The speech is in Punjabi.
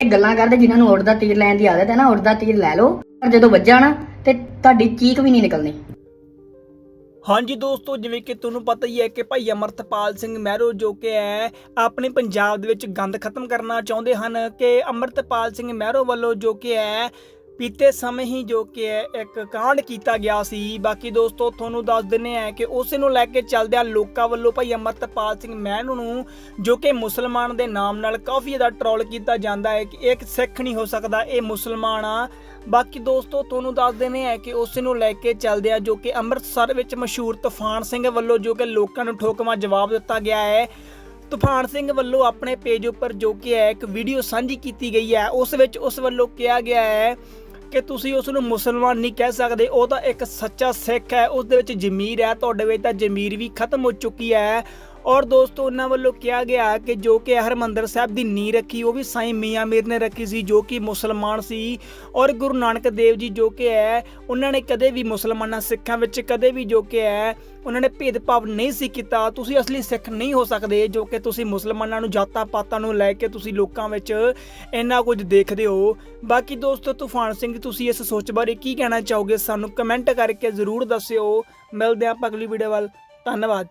ਇਹ ਗੱਲਾਂ ਕਰਦੇ ਜਿਨ੍ਹਾਂ ਨੂੰ ਉੜਦਾ ਤੀਰ ਲੈਣ ਦੀ ਆਦਤ ਹੈ ਨਾ ਉੜਦਾ ਤੀਰ ਲੈ ਲਓ। ਪਰ ਜਦੋਂ ਵੱਜਾ ਨਾ, ਤੇ ਤੁਹਾਡੀ ਚੀਕ ਵੀ ਨਹੀਂ ਨਿਕਲਣੀ। ਹਾਂਜੀ ਦੋਸਤੋ, ਜਿਵੇਂ ਕਿ ਤੁਹਾਨੂੰ ਪਤਾ ਹੀ ਹੈ ਕਿ ਭਾਈ ਅਮਰਤਪਾਲ ਸਿੰਘ ਮਹਿਰੋ ਜੋ ਕਿ ਹੈ, ਆਪਣੇ ਪੰਜਾਬ ਦੇ ਵਿੱਚ ਗੰਦ ਖਤਮ ਕਰਨਾ ਚਾਹੁੰਦੇ ਹਨ ਕਿ ਅਮਰਤਪਾਲ ਸਿੰਘ ਮਹਿਰੋ ਵੱਲੋਂ ਜੋ ਕਿ ਹੈ ਬੀਤੇ ਸਮੇਂ ਹੀ ਜੋ ਕਿ ਹੈ ਇੱਕ ਕਾਂਡ ਕੀਤਾ ਗਿਆ ਸੀ। ਬਾਕੀ ਦੋਸਤੋ, ਤੁਹਾਨੂੰ ਦੱਸ ਦਿੰਨੇ ਆ ਕਿ ਉਸ ਨੂੰ ਲੈ ਕੇ ਚੱਲਦਿਆਂ ਲੋਕਾਂ ਵੱਲੋਂ ਭਾਈ ਅਮਰਤਪਾਲ ਸਿੰਘ ਮਹਿਨੂ ਨੂੰ ਜੋ ਕਿ ਮੁਸਲਮਾਨ ਦੇ ਨਾਮ ਨਾਲ ਕਾਫੀ ਜ਼ਿਆਦਾ ਟਰੋਲ ਕੀਤਾ ਜਾਂਦਾ ਹੈ ਕਿ ਇਹ ਇੱਕ ਸਿੱਖ ਨਹੀਂ ਹੋ ਸਕਦਾ, ਇਹ ਮੁਸਲਮਾਨ ਆ। ਬਾਕੀ ਦੋਸਤੋ, ਤੁਹਾਨੂੰ ਦੱਸ ਦਿੰਦੇ ਆ ਕਿ ਉਸ ਨੂੰ ਲੈ ਕੇ ਚੱਲਦੇ ਜੋ ਕਿ ਅੰਮ੍ਰਿਤਸਰ ਵਿੱਚ ਮਸ਼ਹੂਰ ਤੂਫਾਨ ਸਿੰਘ ਵੱਲੋਂ ਜੋ ਕਿ ਲੋਕਾਂ ਨੂੰ ਠੋਕਵਾਂ ਜਵਾਬ ਦਿੱਤਾ ਗਿਆ ਹੈ। ਤੂਫਾਨ ਸਿੰਘ ਵੱਲੋਂ ਆਪਣੇ ਪੇਜ ਉੱਪਰ ਜੋ ਕਿ ਹੈ, ਇੱਕ ਵੀਡੀਓ ਸਾਂਝੀ ਕੀਤੀ ਗਈ ਹੈ। ਉਸ ਵਿੱਚ ਉਸ ਵੱਲੋਂ ਕਿਹਾ ਗਿਆ ਹੈ ਕਿ ਤੁਸੀਂ ਉਸ ਨੂੰ ਮੁਸਲਮਾਨ ਨਹੀਂ ਕਹਿ ਸਕਦੇ, ਉਹ ਤਾਂ ਇੱਕ ਸੱਚਾ ਸਿੱਖ ਹੈ ਉਸ ਦੇ ਵਿੱਚ ਜ਼ਮੀਰ ਹੈ, ਤੁਹਾਡੇ ਵਿੱਚ ਤਾਂ ਜ਼ਮੀਰ ਵੀ ਖਤਮ ਹੋ ਚੁੱਕੀ ਹੈ। ਔਰ ਦੋਸਤੋ, ਉਹਨਾਂ ਵੱਲੋਂ ਕਿਹਾ ਗਿਆ ਕਿ ਜੋ ਕਿ ਹਰਮੰਦਰ ਸਾਹਿਬ ਦੀ ਨੀਂਹ ਰੱਖੀ, ਉਹ ਵੀ ਸਾਈਂ ਮੀਆਂ ਮੀਰ ਨੇ ਰੱਖੀ ਸੀ, ਜੋ ਕਿ ਮੁਸਲਮਾਨ ਸੀ। ਔਰ ਗੁਰੂ ਨਾਨਕ ਦੇਵ ਜੀ ਜੋ ਕਿ ਹੈ, ਉਹਨਾਂ ਨੇ ਕਦੇ ਵੀ ਮੁਸਲਮਾਨਾਂ ਸਿੱਖਾਂ ਵਿੱਚ ਕਦੇ ਵੀ ਜੋ ਕਿ ਹੈ, ਉਹਨਾਂ ਨੇ ਭੇਦਭਾਵ ਨਹੀਂ ਸੀ ਕੀਤਾ। ਤੁਸੀਂ ਅਸਲੀ ਸਿੱਖ ਨਹੀਂ ਹੋ ਸਕਦੇ, ਜੋ ਕਿ ਤੁਸੀਂ ਮੁਸਲਮਾਨਾਂ ਨੂੰ, ਜਾਤਾਂ ਪਾਤਾਂ ਨੂੰ ਲੈ ਕੇ ਤੁਸੀਂ ਲੋਕਾਂ ਵਿੱਚ ਇੰਨਾ ਕੁਝ ਦੇਖਦੇ ਹੋ। ਬਾਕੀ ਦੋਸਤੋ, ਤੂਫਾਨ ਸਿੰਘ, ਤੁਸੀਂ ਇਸ ਸੋਚ ਬਾਰੇ ਕੀ ਕਹਿਣਾ ਚਾਹੋਗੇ? ਸਾਨੂੰ ਕਮੈਂਟ ਕਰਕੇ ਜ਼ਰੂਰ ਦੱਸਿਓ। ਮਿਲਦੇ ਹਾਂ ਆਪਾਂ ਅਗਲੀ ਵੀਡੀਓ ਵੱਲ। ਧੰਨਵਾਦ।